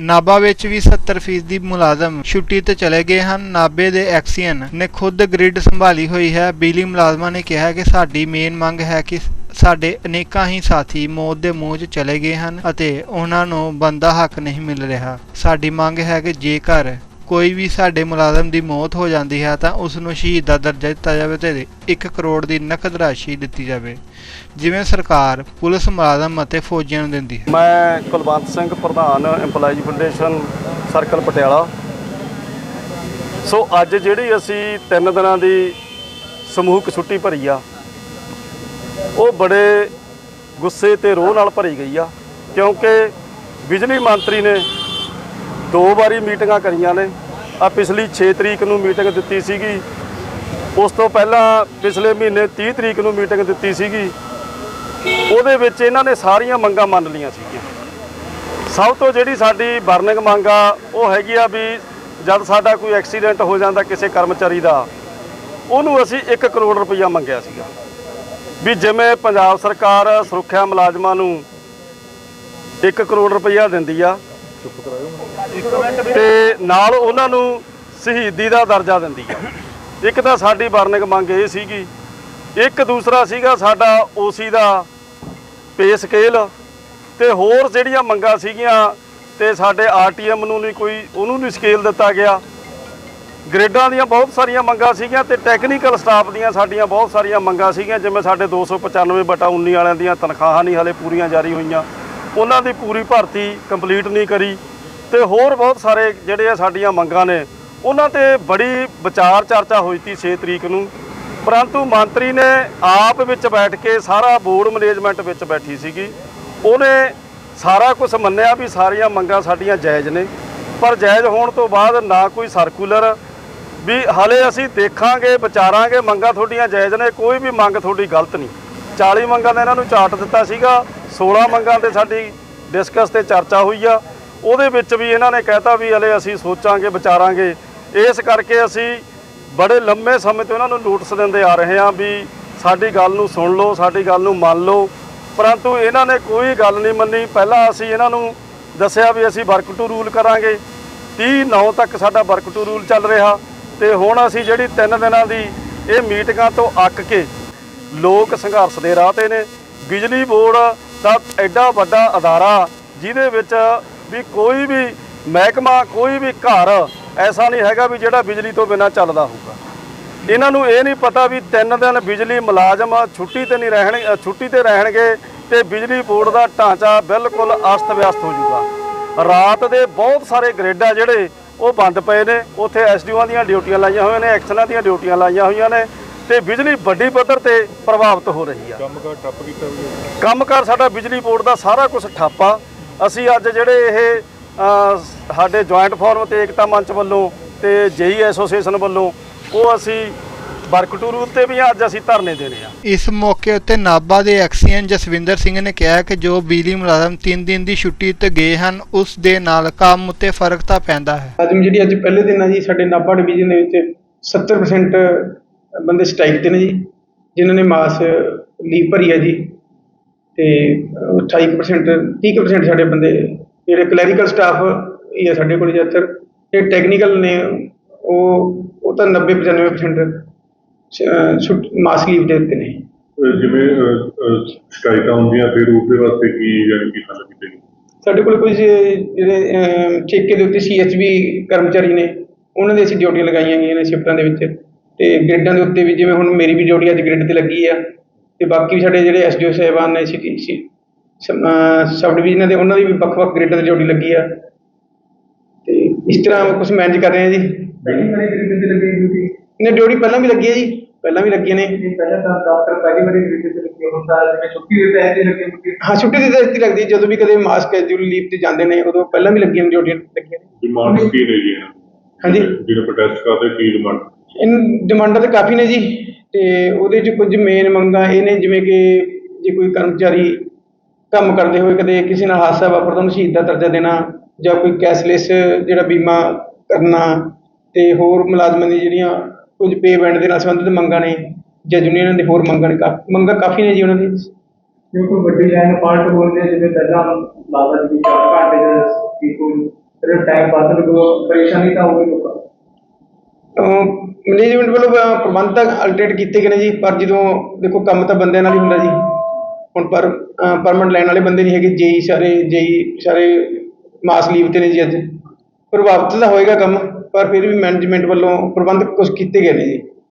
ਨਾਭਾ ਵਿੱਚ ਵੀ 70% ਮੁਲਾਜ਼ਮ ਛੁੱਟੀ ਤੇ ਚਲੇ ਗਏ ਹਨ। ਨਾਭੇ ਦੇ ਐਕਸੀਅਨ ਨੇ ਖੁਦ ਗ੍ਰਿਡ ਸੰਭਾਲੀ ਹੋਈ ਹੈ। ਬਿਜਲੀ ਮੁਲਾਜ਼ਮਾਂ ਨੇ ਕਿਹਾ ਕਿ ਸਾਡੀ ਮੇਨ ਮੰਗ ਹੈ ਕਿ ਸਾਡੇ ਅਨੇਕਾਂ ਹੀ ਸਾਥੀ ਮੌਤ ਦੇ ਮੂੰਹ 'ਚ ਚਲੇ ਗਏ ਹਨ ਅਤੇ ਉਹਨਾਂ ਨੂੰ ਬੰਦਾ ਹੱਕ ਨਹੀਂ ਮਿਲ ਰਿਹਾ। ਸਾਡੀ ਮੰਗ ਹੈ ਕਿ ਜੇਕਰ ਕੋਈ ਵੀ ਸਾਡੇ ਮੁਲਾਜ਼ਮ ਦੀ ਮੌਤ ਹੋ ਜਾਂਦੀ ਹੈ ਤਾਂ ਉਸ ਨੂੰ ਸ਼ਹੀਦ ਦਾ ਦਰਜਾ ਦਿੱਤਾ ਜਾਵੇ ਤੇ 1 ਕਰੋੜ ਦੀ ਨਕਦ ਰਾਸ਼ੀ ਦਿੱਤੀ ਜਾਵੇ, ਜਿਵੇਂ ਸਰਕਾਰ ਪੁਲਿਸ ਮੁਲਾਜ਼ਮ ਅਤੇ ਫੌਜੀਆਂ ਨੂੰ ਦਿੰਦੀ ਹੈ। ਮੈਂ ਕੁਲਵੰਤ ਸਿੰਘ ਪ੍ਰਧਾਨ EMPLOYEES federation circle Patiala. So ਅੱਜ ਜਿਹੜੀ ਅਸੀਂ ਤਿੰਨ ਦਿਨਾਂ ਦੀ ਸਮੂਹਕ ਛੁੱਟੀ ਭਰੀ ਆ, ਉਹ ਬੜੇ ਗੁੱਸੇ ਤੇ ਰੋਹ ਨਾਲ ਭਰੀ ਗਈ ਆ, ਕਿਉਂਕਿ ਬਿਜਲੀ ਮੰਤਰੀ ਨੇ ਦੋ ਵਾਰੀ ਮੀਟਿੰਗਾਂ ਕਰੀਆਂ ਨੇ। ਆ ਪਿਛਲੀ 6 ਤਰੀਕ ਨੂੰ ਮੀਟਿੰਗ ਦਿੱਤੀ ਸੀਗੀ। ਉਸ ਤੋਂ ਪਹਿਲਾਂ ਪਿਛਲੇ ਮਹੀਨੇ 30 ਤਰੀਕ ਨੂੰ ਮੀਟਿੰਗ ਦਿੱਤੀ ਸੀਗੀ। ਉਹਦੇ ਵਿੱਚ ਇਹਨਾਂ ਨੇ ਸਾਰੀਆਂ ਮੰਗਾਂ ਮੰਨ ਲਈਆਂ ਸੀਗੀਆਂ। ਸਭ ਤੋਂ ਜਿਹੜੀ ਸਾਡੀ ਬਰਨਿੰਗ ਮੰਗ ਆ, ਉਹ ਹੈਗੀ ਆ ਵੀ ਜਦ ਸਾਡਾ ਕੋਈ ਐਕਸੀਡੈਂਟ ਹੋ ਜਾਂਦਾ ਕਿਸੇ ਕਰਮਚਾਰੀ ਦਾ, ਉਹਨੂੰ ਅਸੀਂ 1 ਕਰੋੜ ਰੁਪਈਆ ਮੰਗਿਆ ਸੀਗਾ। ਵੀ ਜਿਵੇਂ ਪੰਜਾਬ ਸਰਕਾਰ ਸੁਰੱਖਿਆ ਮੁਲਾਜ਼ਮਾਂ ਨੂੰ 1 ਕਰੋੜ ਰੁਪਈਆ ਦਿੰਦੀ ਆ ਤੇ ਨਾਲ ਉਹਨਾਂ ਨੂੰ ਸ਼ਹੀਦੀ ਦਾ ਦਰਜਾ ਦਿੰਦੀ ਆ ਇੱਕ ਤਾਂ ਸਾਡੀ ਬਰਨਿੰਗ ਮੰਗ ਇਹ ਸੀਗੀ, ਇੱਕ ਦੂਸਰਾ ਸੀਗਾ ਸਾਡਾ ਓਸੀ ਦਾ ਪੇ ਸਕੇਲ ਤੇ ਹੋਰ ਜਿਹੜੀਆਂ ਮੰਗਾਂ ਸੀਗੀਆਂ ਤੇ ਸਾਡੇ ਆਰਟੀਐਮ ਨੂੰ ਨਹੀਂ ਕੋਈ, ਉਹਨੂੰ ਨਹੀਂ ਸਕੇਲ ਦਿੱਤਾ ਗਿਆ। ਗ੍ਰੇਡਾਂ ਦੀਆਂ ਬਹੁਤ ਸਾਰੀਆਂ ਮੰਗਾਂ ਸੀਗੀਆਂ ਤੇ ਟੈਕਨੀਕਲ ਸਟਾਫ ਦੀਆਂ ਸਾਡੀਆਂ ਬਹੁਤ ਸਾਰੀਆਂ ਮੰਗਾਂ ਸੀਗੀਆਂ, ਜਿਵੇਂ ਸਾਡੇ 295 ਬਟਾ 19 ਵਾਲਿਆਂ ਦੀਆਂ ਤਨਖਾਹਾਂ ਨਹੀਂ ਹਲੇ ਪੂਰੀਆਂ ਜਾਰੀ ਹੋਈਆਂ। ਉਹਨਾਂ ਦੀ ਪੂਰੀ ਭਰਤੀ ਕੰਪਲੀਟ ਨਹੀਂ ਕਰੀ ਤੇ ਹੋਰ ਬਹੁਤ ਸਾਰੇ ਜਿਹੜੇ ਆ ਸਾਡੀਆਂ ਮੰਗਾਂ ਨੇ, ਉਹਨਾਂ ਤੇ ਬੜੀ ਵਿਚਾਰ ਚਰਚਾ ਹੋਈ ਸੀ 6 ਤਰੀਕ ਨੂੰ। ਪਰੰਤੂ ਮੰਤਰੀ ਨੇ ਆਪ ਵਿੱਚ ਬੈਠ ਕੇ ਸਾਰਾ ਬੋਰਡ ਮੈਨੇਜਮੈਂਟ ਵਿੱਚ ਬੈਠੀ ਸੀਗੀ। ਉਹਨੇ ਸਾਰਾ ਕੁਝ ਮੰਨਿਆ ਵੀ ਸਾਰੀਆਂ ਮੰਗਾਂ ਸਾਡੀਆਂ ਜਾਇਜ਼ ਨੇ, ਪਰ ਜਾਇਜ਼ ਹੋਣ ਤੋਂ ਬਾਅਦ ਨਾ ਕੋਈ ਸਰਕੂਲਰ ਵੀ ਹਲੇ ਅਸੀਂ ਦੇਖਾਂਗੇ, ਵਿਚਾਰਾਂਗੇ, ਮੰਗਾਂ ਤੁਹਾਡੀਆਂ ਜਾਇਜ਼ ਨੇ, ਕੋਈ ਵੀ ਮੰਗ ਤੁਹਾਡੀ ਗਲਤ ਨਹੀਂ। 40 ਮੰਗਾਂ ਦਾ ਇਹਨਾਂ ਨੂੰ ਚਾਰਟ ਦਿੱਤਾ ਸੀਗਾ 16 ਮੰਗਾਂ ਤੇ ਸਾਡੀ ਡਿਸਕਸ ਤੇ ਚਰਚਾ ਹੋਈ ਆ। ਉਹਦੇ ਵਿੱਚ ਵੀ ਇਹਨਾਂ ਨੇ ਕਹਿਤਾ ਵੀ ਹਲੇ ਅਸੀਂ ਸੋਚਾਂਗੇ, ਵਿਚਾਰਾਂਗੇ। ਇਸ ਕਰਕੇ ਅਸੀਂ ਬੜੇ ਲੰਮੇ ਸਮੇਂ ਤੋਂ ਇਹਨਾਂ ਨੂੰ ਨੋਟਿਸ ਦਿੰਦੇ ਆ ਰਹੇ ਹਾਂ ਵੀ ਸਾਡੀ ਗੱਲ ਨੂੰ ਸੁਣ ਲਓ, ਸਾਡੀ ਗੱਲ ਨੂੰ ਮੰਨ ਲਓ। ਪਰੰਤੂ ਇਹਨਾਂ ਨੇ ਕੋਈ ਗੱਲ ਨਹੀਂ ਮੰਨੀ। ਪਹਿਲਾਂ ਅਸੀਂ ਇਹਨਾਂ ਨੂੰ ਦੱਸਿਆ ਵੀ ਅਸੀਂ ਵਰਕ ਟੂ ਰੂਲ ਕਰਾਂਗੇ। 30 9 ਤੱਕ ਸਾਡਾ ਵਰਕ ਟੂ ਰੂਲ ਚੱਲ ਰਿਹਾ ਤੇ ਹੁਣ ਅਸੀਂ ਜਿਹੜੀ ਤਿੰਨ ਦਿਨਾਂ ਦੀ ਇਹ ਮੀਟਿੰਗਾਂ ਤੋਂ ਅੱਕ ਕੇ ਲੋਕ ਸੰਘਰਸ਼ ਦੇ ਰਾਹ ਤੇ ਨੇ। ਬਿਜਲੀ ਬੋਰਡ ਦਾ ਐਡਾ ਵੱਡਾ ਅਦਾਰਾ ਜਿਹਦੇ ਵਿੱਚ ਵੀ ਕੋਈ ਵੀ ਮਹਿਕਮਾ, ਕੋਈ ਵੀ ਘਰ ਐਸਾ ਨਹੀਂ ਹੈਗਾ ਵੀ ਜਿਹੜਾ ਬਿਜਲੀ ਤੋਂ ਬਿਨਾਂ ਚੱਲਦਾ ਹੋਊਗਾ। ਇਹਨਾਂ ਨੂੰ ਇਹ ਨਹੀਂ ਪਤਾ ਵੀ ਤਿੰਨ ਦਿਨ ਬਿਜਲੀ ਮੁਲਾਜ਼ਮ ਛੁੱਟੀ ਤੇ ਨਹੀਂ ਰਹਿਣ ਛੁੱਟੀ ਤੇ ਰਹਿਣਗੇ ਤੇ ਬਿਜਲੀ ਬੋਰਡ ਦਾ ਢਾਂਚਾ ਬਿਲਕੁਲ ਅਸਤ ਵਿਅਸਤ ਹੋ ਜਾਊਗਾ। ਰਾਤ ਦੇ ਬਹੁਤ ਸਾਰੇ ਗ੍ਰਿਡ ਆ ਜਿਹੜੇ, ਉਹ ਬੰਦ ਪਏ ਨੇ। ਉੱਥੇ ਐਸਡੀਓਆਂ ਦੀਆਂ ਡਿਊਟੀਆਂ ਲਾਈਆਂ ਹੋਈਆਂ ਨੇ ਐਕਸਨਾਂ ਦੀਆਂ ਡਿਊਟੀਆਂ ਲਾਈਆਂ ਹੋਈਆਂ ਨੇ। ਤੇ ਬਿਜਲੀ ਵੱਡੀ ਪੱਧਰ ਤੇ ਪ੍ਰਭਾਵਿਤ ਹੋ ਰਹੀ ਆ। ਕੰਮਕਾਰ ਠੱਪ ਕੀਤਾ ਹੋਇਆ ਕੰਮਕਾਰ ਸਾਡਾ ਬਿਜਲੀ ਬੋਰਡ ਦਾ ਸਾਰਾ ਕੁਝ ਠੱਪਾ ਅਸੀਂ ਅੱਜ ਜਿਹੜੇ ਇਹ ਸਾਡੇ ਜੁਆਇੰਟ ਫੋਰਮ ਤੇ ਏਕਤਾ ਮੰਚ ਵੱਲੋਂ ਤੇ ਜੇਈ ਐਸੋਸੀਏਸ਼ਨ ਵੱਲੋਂ ਉਹ ਅਸੀਂ ਵਰਕ ਟੂ ਰੂਲ ਤੇ ਵੀ ਅੱਜ ਅਸੀਂ ਧਰਨੇ ਦੇਣੇ ਆ। ਇਸ ਮੌਕੇ ਉੱਤੇ ਨਾਭਾ ਦੇ ਐਕਸੀਅਨ ਜਸਵਿੰਦਰ ਸਿੰਘ ਨੇ ਕਿਹਾ ਕਿ ਜੋ ਬਿਜਲੀ ਮੁਲਾਜ਼ਮ 3 ਦਿਨ ਦੀ ਛੁੱਟੀ ਤੇ ਗਏ ਹਨ ਉਸ ਦੇ ਨਾਲ ਕੰਮ ਉੱਤੇ ਫ਼ਰਕ ਤਾਂ ਪੈਂਦਾ ਹੈ। ਆਦਮ ਜਿਹੜੀ ਅੱਜ ਪਹਿਲੇ ਦਿਨ ਆ ਜੀ ਸਾਡੇ ਨਾਭਾ ਡਿਵੀਜ਼ਨ ਦੇ ਵਿੱਚ 70% ਬੰਦੇ ਸਟ੍ਰਾਈਕ ਤੇ ਨੇ ਜੀ ਜਿਨ੍ਹਾਂ ਨੇ ਮਾਸ ਲੀਵ ਭਰੀ ਹੈ ਜੀ। ਤੇ ਅਹ, 28% 30% ਸਾਡੇ ਬੰਦੇ ਜਿਹੜੇ ਕਲੈਰੀਕਲ ਸਟਾਫ ਹੀ ਹੈ ਸਾਡੇ ਕੋਲ ਜ਼ਿਆਦਾਤਰ। ਤੇ ਟੈਕਨੀਕਲ ਨੇ ਉਹ ਉਹ ਤਾਂ 90 95% ਸ਼- ਛੁੱਟ ਮਾਸ ਲੀਵ ਦੇ ਉੱਤੇ ਨੇ। ਜਿਵੇਂ ਸ਼ਿਕਾਇਤਾਂ ਹੁੰਦੀਆਂ ਫਿਰ ਉਹਦੇ ਵਾਸਤੇ ਕੀ ਯਾਨੀ ਕਿ ਹੱਲ ਕੀਤੇ ਗਏ ਸਾਡੇ ਕੋਲ ਕੁਝ ਜਿਹੜੇ ਠੇਕੇ ਦੇ ਉੱਤੇ ਸੀਐਚਬੀ ਕਰਮਚਾਰੀ ਨੇ ਉਹਨਾਂ ਦੇ ਅਸੀਂ ਡਿਊਟੀਆਂ ਲਗਾਈਆਂ ਗਈਆਂ ਨੇ ਸ਼ਿਫਟਾਂ ਦੇ ਵਿੱਚ। ਤੇ ਗ੍ਰਿਡਾਂ ਦੇ ਉੱਤੇ ਵੀ ਜਿਵੇਂ ਹੁਣ ਮੇਰੀ ਵੀ ਡਿਊਟੀ ਅੱਜ ਗ੍ਰਿਡ ਤੇ ਲੱਗੀ ਆ ਤੇ ਬਾਕੀ ਵੀ ਸਾਡੇ ਜਿਹੜੇ ਐਸਡੀਓ ਸਾਹਿਬਾਨ ਨੇ ਸਿਟੀ ਸਬ ਡਿਵੀਜ਼ਨਾਂ ਦੇ ਉਹਨਾਂ ਦੀ ਵੀ ਵੱਖ-ਵੱਖ ਗ੍ਰਿਡਾਂ ਤੇ ਡਿਊਟੀ ਲੱਗੀ ਆ। ਤੇ ਇਸ ਤਰ੍ਹਾਂ ਕੁਝ ਮੈਨੇਜ ਕਰ ਰਹੇ ਆ ਜੀ। ਪਹਿਲੀ ਵਾਰੀ ਗ੍ਰਿਡ ਤੇ ਲੱਗੀ ਡਿਊਟੀ ਇਹਨੇ ਡਿਊਟੀ ਪਹਿਲਾਂ ਵੀ ਲੱਗੀ ਹੈ ਜੀ ਪਹਿਲਾਂ ਵੀ ਲੱਗੀਆਂ ਨੇ। ਪਹਿਲਾਂ ਤਾਂ ਡਾਕਟਰ ਪਹਿਲੀ ਵਾਰੀ ਗ੍ਰਿਡ ਤੇ ਲੱਗੇ ਹੁੰਦਾ ਜਿਵੇਂ ਛੁੱਟੀ ਦੇ ਤੇ ਲੱਗੇ ਹੁੰਦੇ ਹਾਂ ਛੁੱਟੀ ਦੀ ਤਾਂ ਇਸ ਲੱਗਦੀ ਹੈ, ਜਦੋਂ ਵੀ ਕਦੇ ਮਾਸ ਕੈਜੂਅਲ ਲੀਵ ਤੇ ਜਾਂਦੇ ਨੇ ਉਦੋਂ ਪਹਿਲਾਂ ਵੀ ਲੱਗੀਆਂ ਨੇ ਡਿਊਟੀਆਂ ਲੱਗੀਆਂ ਨੇ। ਡਿਮਾਂਡ ਕੀ ਨੇ ਜੀ ਇਹਨਾਂ ਦੀ? ਹਾਂਜੀ। ਜਿਹੜੇ ਪ੍ਰੋਟੈਸਟ ਕਰਦੇ ਕੀ ਡਿਮਾਂਡ ਇਨ ਡਿਮਾਂਡਾਂ ਤਾਂ ਕਾਫੀ ਨੇ ਜੀ ਤੇ ਉਹਦੇ ਚ ਕੁਝ ਮੇਨ ਮੰਗਾਂ ਇਹ ਨੇ, ਜਿਵੇਂ ਕਿ ਜੇ ਕੋਈ ਕਰਮਚਾਰੀ ਕੰਮ ਕਰਦੇ ਹੋਏ ਕਦੇ ਕਿਸੇ ਨਾਲ ਹਾਦਸਾ ਵਾਪਰਦਾ, ਉਹਨੂੰ ਸ਼ਹੀਦ ਦਾ ਦਰਜਾ ਦੇਣਾ ਜਾਂ ਕੋਈ ਕੈਸ਼ਲੈਸ ਜਿਹੜਾ ਬੀਮਾ ਕਰਨਾ ਤੇ ਹੋਰ ਮੁਲਾਜ਼ਮਾਂ ਦੀ ਜਿਹੜੀਆਂ ਕੁਝ ਪੇਮੈਂਟ ਦੇ ਨਾਲ ਸੰਬੰਧਿਤ ਮੰਗਾਂ ਨੇ ਜਾਂ ਯੂਨੀਅਨਾਂ ਦੇ ਹੋਰ ਮੰਗਾਂ ਨੇ, ਕਾ- ਮੰਗਾਂ ਕਾਫੀ ਨੇ ਜੀ ਉਹਨਾਂ ਦੀ। ਜੇ ਕੋਈ ਵੱਡੀ ਲਾਈਨ ਪਾਰਟ ਬੋਲਦੇ ਜਿਵੇਂ ਪਹਿਲਾਂ ਲਾਦਾ ਜੀ ਚਾਰ ਘੰਟੇ ਦਾ ਕੀ ਕੋਈ ਫਿਰ ਟਾਈਮ ਵੱਧ ਲੱਗੋ ਪਰੇਸ਼ਾਨੀ ਤਾਂ ਹੋਊਗੀ। ਮੈਨੇਜਮੈਂਟ ਵੱਲੋਂ ਅਹ, ਪ੍ਰਬੰਧ ਤਾਂ ਅਲਟਰੇਟ ਕੀਤੇ ਗਏ ਨੇ ਜੀ ਪਰ ਜਦੋਂ ਦੇਖੋ ਕੰਮ ਤਾਂ ਬੰਦਿਆਂ ਨਾਲ ਹੀ ਹੁੰਦਾ ਜੀ। ਹੁਣ ਪਰ ਪਰਮਨੈਂਟ ਲੈਣ ਵਾਲੇ ਬੰਦੇ ਨਹੀਂ ਹੈਗੇ ਜੇਈ ਸਾਰੇ ਜੇਈ ਸਾਰੇ ਮਾਸ ਲੀਵ ਤੇ ਨੇ ਜੀ ਅੱਜ। ਪ੍ਰਭਾਵਿਤ ਤਾਂ ਹੋਏਗਾ ਕੰਮ ਪਰ ਫਿਰ ਵੀ ਮੈਨੇਜਮੈਂਟ ਵੱਲੋਂ ਪ੍ਰਬੰਧ ਕੁਝ ਕੀਤੇ ਗਏ ਨੇ ਜੀ।